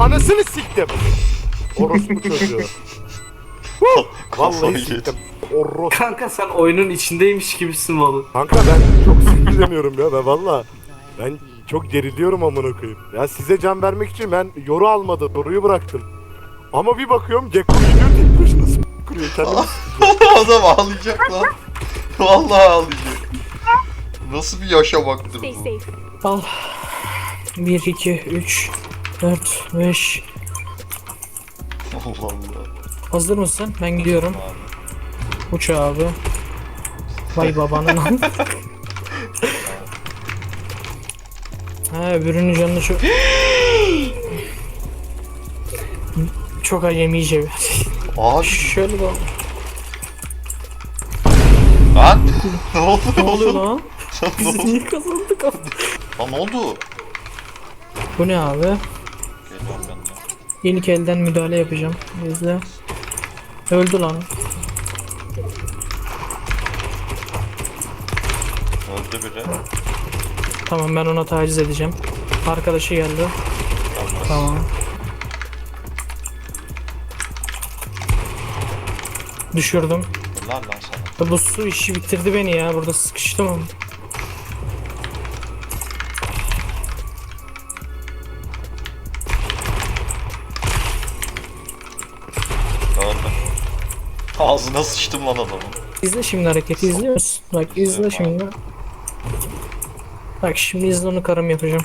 Anasını siktim. Orospu çocuğu. Vallahi siktim. Orospu. Kanka sen oyunun içindeymiş gibisin oğlum. Kanka ben çok sinirleniyorum ya ben valla. Ben çok geriliyorum amına koyayım. Ya size can vermek için ben yoru almadı, yoruyu bıraktım. Ama bir bakıyorum Gekko gidiyor tek başına s- kuruyor kendini. Adam ağlayacak lan. Vallahi ağlayacak. Nasıl bir yaşamaktır Stay bu? safe. Al. 1, 2, 3, 4, 5. Allah Allah. Hazır mısın? Ben gidiyorum. Uç abi. Vay babanın lan. ha öbürünün canını çok... çok acemice. Abi Şöyle bak. lan. ne oldu? Ne oluyor lan? Biz niye kazandık abi? Lan ne oldu? Bu ne abi? İlk elden müdahale yapacağım. İzle. Öldü lan. Öldü biri. Tamam ben ona taciz edeceğim. Arkadaşı geldi. Olmaz. Tamam. Düşürdüm. Helal lan sana. Bu su işi bitirdi beni ya. Burada sıkıştım Ağzına sıçtım lan adamın. İzle şimdi hareketi izliyor musun? Bak izle şimdi. Bak şimdi izle onu karım yapacağım.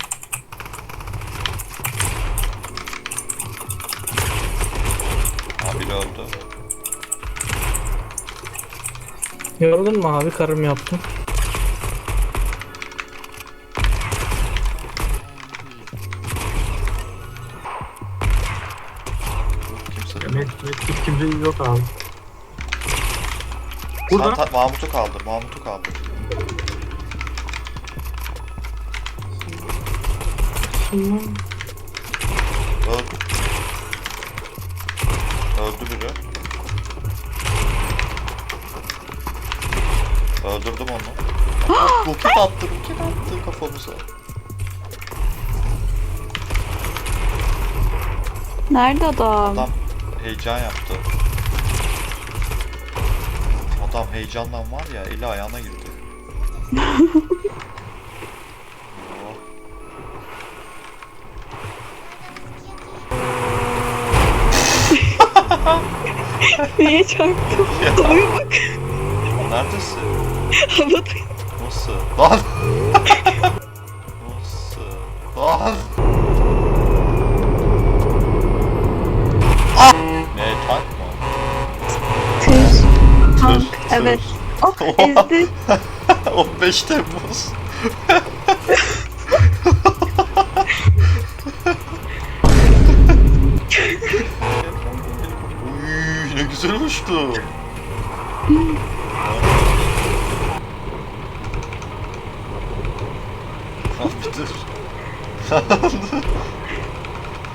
Ha biri öldü. Gördün mü abi karım yaptım. Kimse met hiç kimse yok abi. Burada. ta- Mahmut'u kaldır, Mahmut'u kaldır. Öldü. Öldü biri. Öldürdüm onu. roket attı, roket attı kafamıza. Nerede adam? Adam heyecan yaptı. Adam heyecandan var ya eli ayağına girdi. Niye çarptın? Ya, Havaya bak. neredesin? Havada. Nasıl? Lan! Nasıl? Lan! Evet. tır. Oh ezdi. 15 Temmuz. Uy, ne güzel uçtu. Lan bir dur.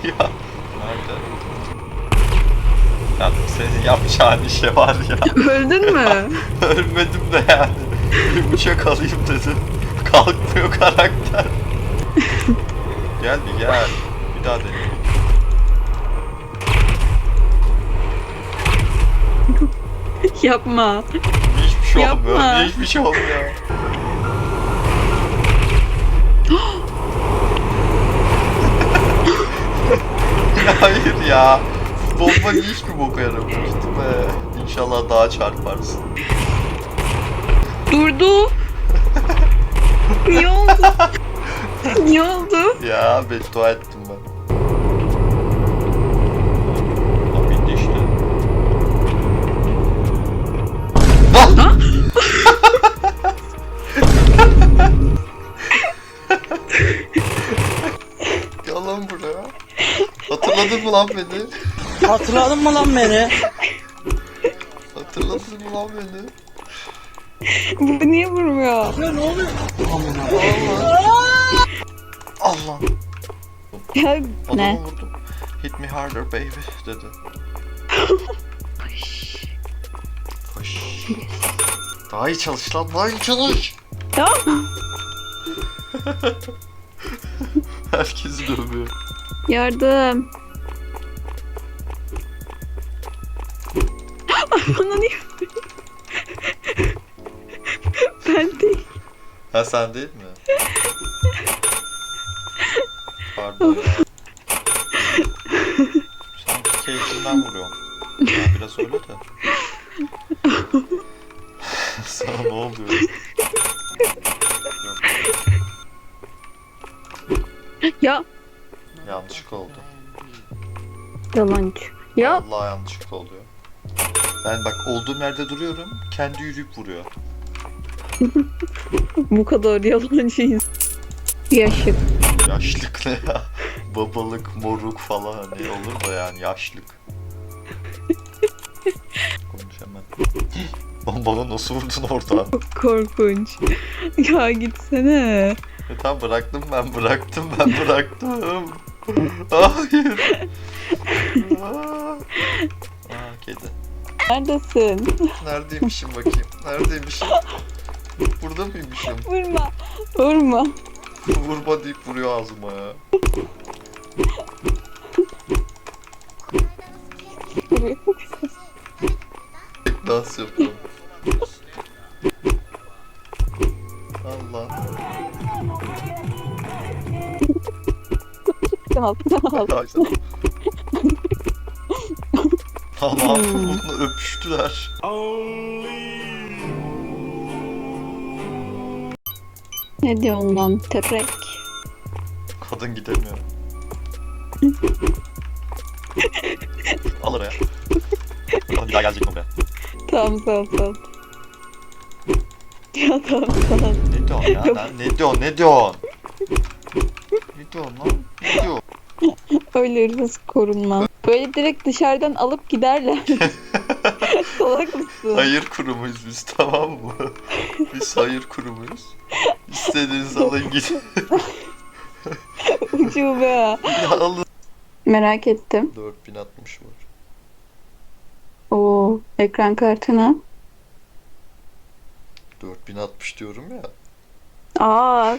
ya nerede? Ya senin yapacağın işe var ya. Öldün mü? Ölmedim de yani. Bir bıçak alayım dedim. Kalkmıyor karakter. gel bir gel. Bir daha deneyelim. Yapma. Hiçbir şey olmuyor. Yapma. Hiçbir şey olmuyor. Hayır ya. Bomba niye hiçbir boka yaramamıştı be. İnşallah daha çarparsın. Durdu. Niye oldu? Niye oldu? Ya beddua ettim ben. Lan bitti işte. Lan! Gel lan buraya. Hatırladın mı lan beni? Hatırladın mı lan beni? Hatırladın mı lan beni? Bu niye vurmuyor? Allah. Ya Adamı ne? vurdum. Hit me harder baby dedi. Hoş. Daha iyi çalış lan, daha iyi çalış. Ya. Herkesi dövüyor. Yardım. Bana niye Ben değil. Ha sen değil mi? Pardon ya. Sanki keyfimden vuruyorum. Ya biraz öyle de. Sana ne oluyor? Yok, Ya yanlışlık oldu. yalancı. Ya Vallahi yanlışlık oluyor. Ben bak olduğum yerde duruyorum, kendi yürüyüp vuruyor. bu kadar yalancıyız. Yaşık. Yaşlık ne ya? Babalık, moruk falan hani olur da yani yaşlık. Konuş hemen. Lan bana nasıl vurdun oradan? Korkunç. Ya gitsene. E tamam bıraktım ben bıraktım ben bıraktım. Hayır. Aa, kedi. Neredesin? Neredeymişim bakayım? Neredeymişim? Burada mıymışım? Vurma. Vurma. Vurma deyip vuruyor ağzıma ya. Dans yapıyorum. Allah. Al, al. Tamam bununla öpüştüler. Ne diyorsun lan teprek? Kadın gidemiyor. Al oraya. Kadın bir daha gelecek mi buraya? Tamam sağ sağ. Ya tamam tamam. Ne diyorsun ya? Yok. Lan Ne diyorsun? Ne diyorsun? Ne diyorsun lan? Ne diyorsun? Öyle hırsız korunmaz. Böyle direkt dışarıdan alıp giderler. Salak mısın? Hayır kurumuyuz biz tamam mı? Biz hayır kurumuyuz. İstediğiniz alın gidin. Ucube. Ya alın. Merak ettim. 4060 var. Oo, ekran kartına. 4060 diyorum ya. Aa,